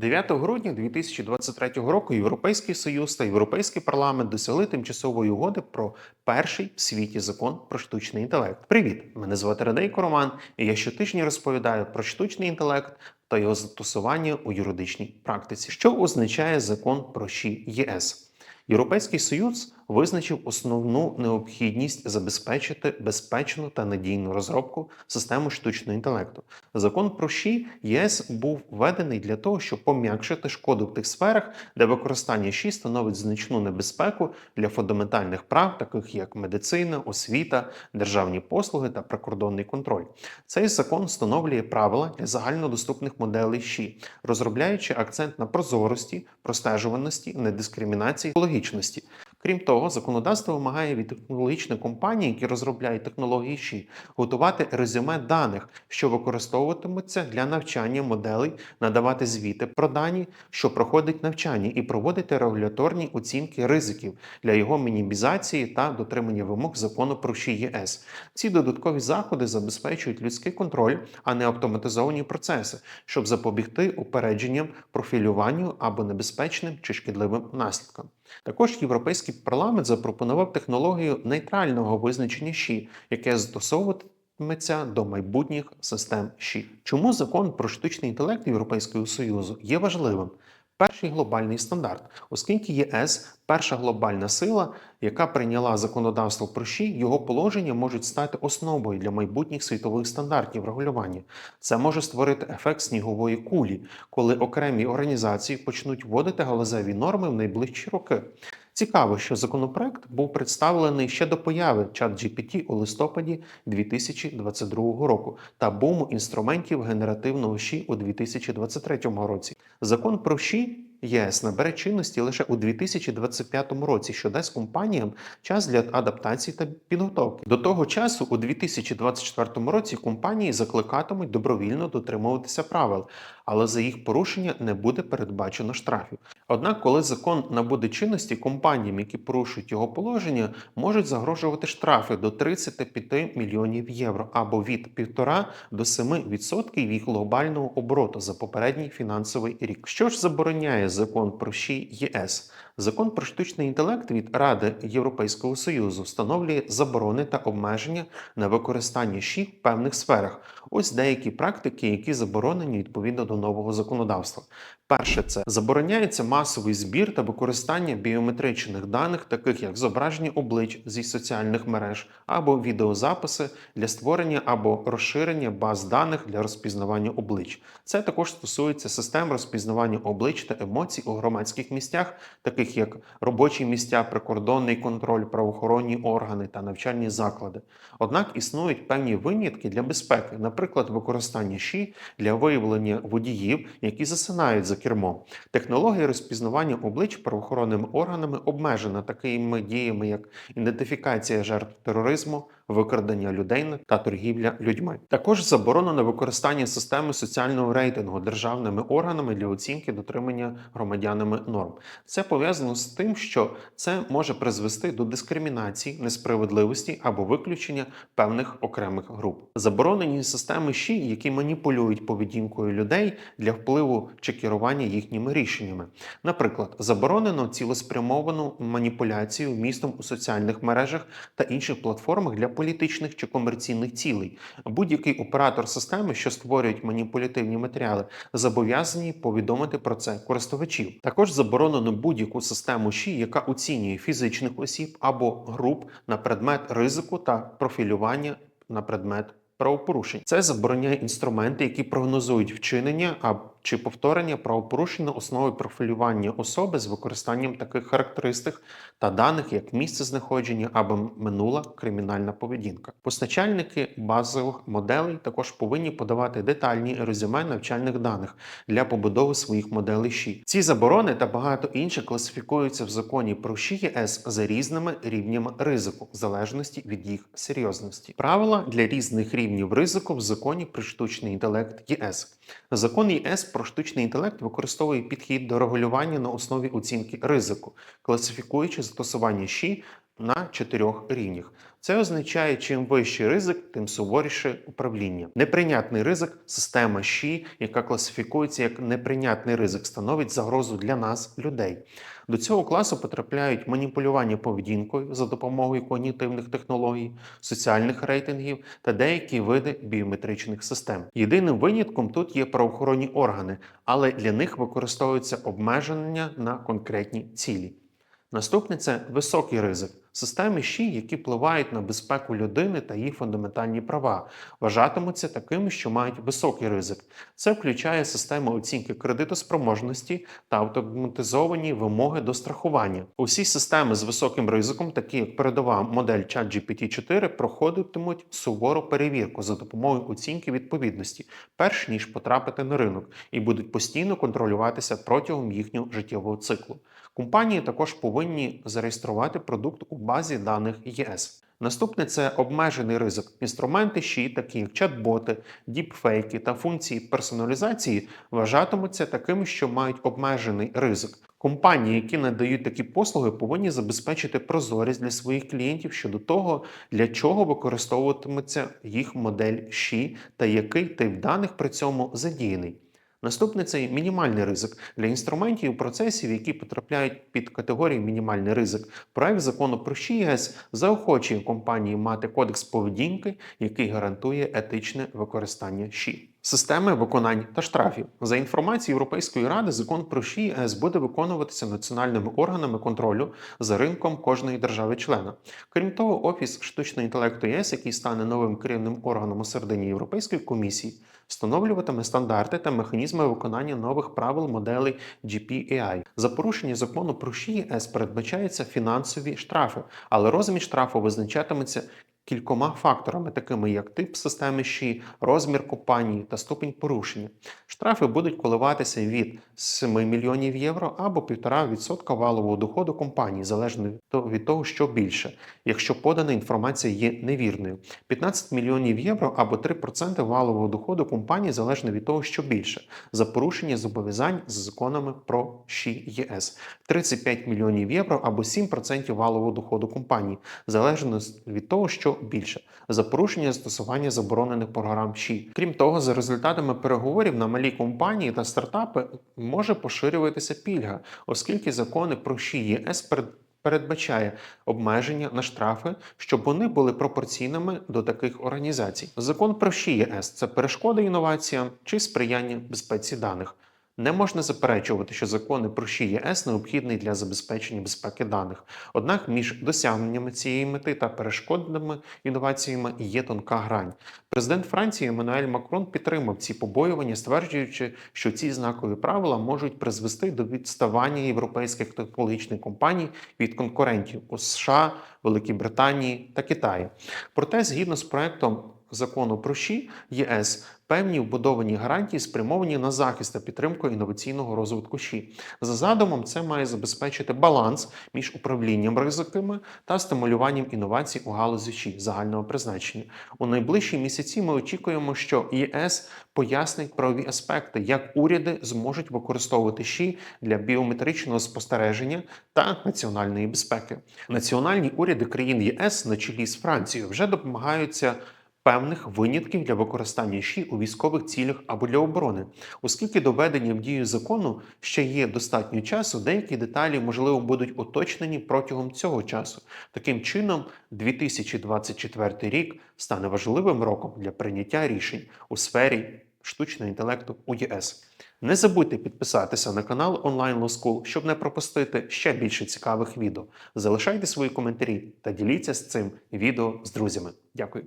9 грудня 2023 року Європейський Союз та Європейський парламент досягли тимчасової угоди про перший в світі закон про штучний інтелект. Привіт! Мене звати Радейко Роман, і я щотижня розповідаю про штучний інтелект та його застосування у юридичній практиці. Що означає закон про ЄС? Європейський Союз визначив основну необхідність забезпечити безпечну та надійну розробку системи штучного інтелекту. Закон про ЩІ ЄС був введений для того, щоб пом'якшити шкоду в тих сферах, де використання ЩІ становить значну небезпеку для фундаментальних прав, таких як медицина, освіта, державні послуги та прикордонний контроль. Цей закон встановлює правила для загальнодоступних моделей ЩІ, розробляючи акцент на прозорості, простежуваності, недискримінації, логічності. Крім того, законодавство вимагає від технологічних компаній, які розробляють технології готувати резюме даних, що використовуватимуться для навчання моделей, надавати звіти про дані, що проходить навчання, і проводити регуляторні оцінки ризиків для його мінімізації та дотримання вимог закону про ЩІ ЄС. Ці додаткові заходи забезпечують людський контроль, а не автоматизовані процеси, щоб запобігти упередженням, профілюванню або небезпечним чи шкідливим наслідкам. Також Європейський парламент запропонував технологію нейтрального визначення ЩІ, яке застосовуватиметься до майбутніх систем ЩІ. Чому закон про штучний інтелект Європейського Союзу є важливим? Перший глобальний стандарт, оскільки ЄС перша глобальна сила, яка прийняла законодавство про ШІ, його положення можуть стати основою для майбутніх світових стандартів регулювання. Це може створити ефект снігової кулі, коли окремі організації почнуть вводити галузеві норми в найближчі роки. Цікаво, що законопроект був представлений ще до появи ChatGPT у листопаді 2022 року та буму інструментів генеративного ЩІ у 2023 році. Закон про ЩІ ЄС набере чинності лише у 2025 році, що дасть компаніям час для адаптації та підготовки. До того часу, у 2024 році, компанії закликатимуть добровільно дотримуватися правил, але за їх порушення не буде передбачено штрафів. Однак, коли закон набуде чинності, компаніям, які порушують його положення, можуть загрожувати штрафи до 35 мільйонів євро або від 1,5 до 7% їх глобального обороту за попередній фінансовий рік. Що ж забороняє закон про ЩІ ЄС? Закон про штучний інтелект від Ради Європейського Союзу встановлює заборони та обмеження на використання ШІ в певних сферах. Ось деякі практики, які заборонені відповідно до нового законодавства. Перше, це забороняється масовий збір та використання біометричних даних, таких як зображення облич зі соціальних мереж або відеозаписи для створення або розширення баз даних для розпізнавання облич. Це також стосується систем розпізнавання облич та емоцій у громадських місцях, таких як робочі місця, прикордонний контроль, правоохоронні органи та навчальні заклади. Однак існують певні винятки для безпеки, наприклад, використання ЩІ для виявлення водіїв, які засинають за кермом. Технологія розпізнавання облич правоохоронними органами обмежена такими діями, як ідентифікація жертв тероризму, викрадення людей та торгівля людьми. Також заборонено використання системи соціального рейтингу державними органами для оцінки дотримання громадянами норм. Це пов'язано з тим, що це може призвести до дискримінації, несправедливості або виключення певних окремих груп. Заборонені системи ЩІ, які маніпулюють поведінкою людей для впливу чи керування їхніми рішеннями. Наприклад, заборонено цілеспрямовану маніпуляцію містом у соціальних мережах та інших платформах для політичних чи комерційних цілей. Будь-який оператор системи, що створюють маніпулятивні матеріали, зобов'язані повідомити про це користувачів. Також заборонено будь-яку систему ЩІ, яка оцінює фізичних осіб або груп на предмет ризику та профілювання на предмет. Правопорушень це забороняє інструменти, які прогнозують вчинення а чи повторення правопорушень на основі профілювання особи з використанням таких характеристик та даних, як місце знаходження або минула кримінальна поведінка. Постачальники базових моделей також повинні подавати детальні резюме навчальних даних для побудови своїх моделей ЩІ. Ці заборони та багато інших класифікуються в законі про ЩІ ЄС за різними рівнями ризику, в залежності від їх серйозності. Правила для різних рівнів ризику в законі про штучний інтелект ЄС. Закон ЄС про штучний інтелект використовує підхід до регулювання на основі оцінки ризику, класифікуючи застосування ЩІ на чотирьох рівнях. Це означає, чим вищий ризик, тим суворіше управління. Неприйнятний ризик система ЩІ, яка класифікується як неприйнятний ризик, становить загрозу для нас, людей. До цього класу потрапляють маніпулювання поведінкою за допомогою когнітивних технологій, соціальних рейтингів та деякі види біометричних систем. Єдиним винятком тут є правоохоронні органи, але для них використовуються обмеження на конкретні цілі. Наступне це високий ризик системи ЩІ, які впливають на безпеку людини та її фундаментальні права, вважатимуться такими, що мають високий ризик. Це включає систему оцінки кредитоспроможності та автоматизовані вимоги до страхування. Усі системи з високим ризиком, такі як передова модель ChatGPT-4, проходитимуть сувору перевірку за допомогою оцінки відповідності, перш ніж потрапити на ринок, і будуть постійно контролюватися протягом їхнього життєвого циклу. Компанії також повинні зареєструвати продукт у базі даних ЄС. Наступне це обмежений ризик. Інструменти ЩІ, такі як чат-боти, діпфейки та функції персоналізації, вважатимуться такими, що мають обмежений ризик. Компанії, які надають такі послуги, повинні забезпечити прозорість для своїх клієнтів щодо того, для чого використовуватиметься їх модель ЩІ та який тип даних при цьому задіяний. Наступний це мінімальний ризик для інструментів і процесів, які потрапляють під категорію мінімальний ризик. Проект закону про ЩІС заохочує компанії мати кодекс поведінки, який гарантує етичне використання ЩІ. Системи виконань та штрафів за інформацією Європейської ради, закон про ШІС буде виконуватися національними органами контролю за ринком кожної держави-члена. Крім того, офіс штучного інтелекту ЄС, який стане новим керівним органом у середині Європейської комісії, встановлюватиме стандарти та механізми виконання нових правил моделей GPAI. За порушення закону про ШІС передбачаються фінансові штрафи, але розмір штрафу визначатиметься кількома факторами, такими як тип системи ЩІ, розмір компанії та ступінь порушення. Штрафи будуть коливатися від 7 мільйонів євро або 1,5% валового доходу компанії, залежно від того, що більше, якщо подана інформація є невірною, 15 мільйонів євро або 3% валового доходу компанії, залежно від того, що більше, за порушення зобов'язань з законами про ЩІ ЄС, 35 мільйонів євро або 7% валового доходу компанії, залежно від того, що більше за порушення застосування заборонених програм ЩІ. Крім того, за результатами переговорів на малі компанії та стартапи може поширюватися пільга, оскільки закони про ЩІ ЄС перед Передбачає обмеження на штрафи, щоб вони були пропорційними до таких організацій. Закон про ЩІ ЄС це перешкода інноваціям чи сприяння безпеці даних. Не можна заперечувати, що закони про ЩІ ЄС необхідний для забезпечення безпеки даних. Однак між досягненнями цієї мети та перешкодними інноваціями є тонка грань. Президент Франції Еммануель Макрон підтримав ці побоювання, стверджуючи, що ці знакові правила можуть призвести до відставання європейських технологічних компаній від конкурентів у США, Великій Британії та Китаї. Проте, згідно з проектом закону про ЩІ ЄС певні вбудовані гарантії спрямовані на захист та підтримку інноваційного розвитку ЩІ. За задумом, це має забезпечити баланс між управлінням ризиками та стимулюванням інновацій у галузі ЩІ загального призначення. У найближчі місяці ми очікуємо, що ЄС пояснить правові аспекти, як уряди зможуть використовувати ЩІ для біометричного спостереження та національної безпеки. Національні уряди країн ЄС на чолі з Францією вже допомагаються певних винятків для використання ЩІ у військових цілях або для оборони, оскільки доведення в дію закону ще є достатньо часу, деякі деталі можливо будуть уточнені протягом цього часу. Таким чином, 2024 рік стане важливим роком для прийняття рішень у сфері штучного інтелекту у ЄС. Не забудьте підписатися на канал Online Law School, щоб не пропустити ще більше цікавих відео. Залишайте свої коментарі та діліться з цим відео з друзями. Дякую.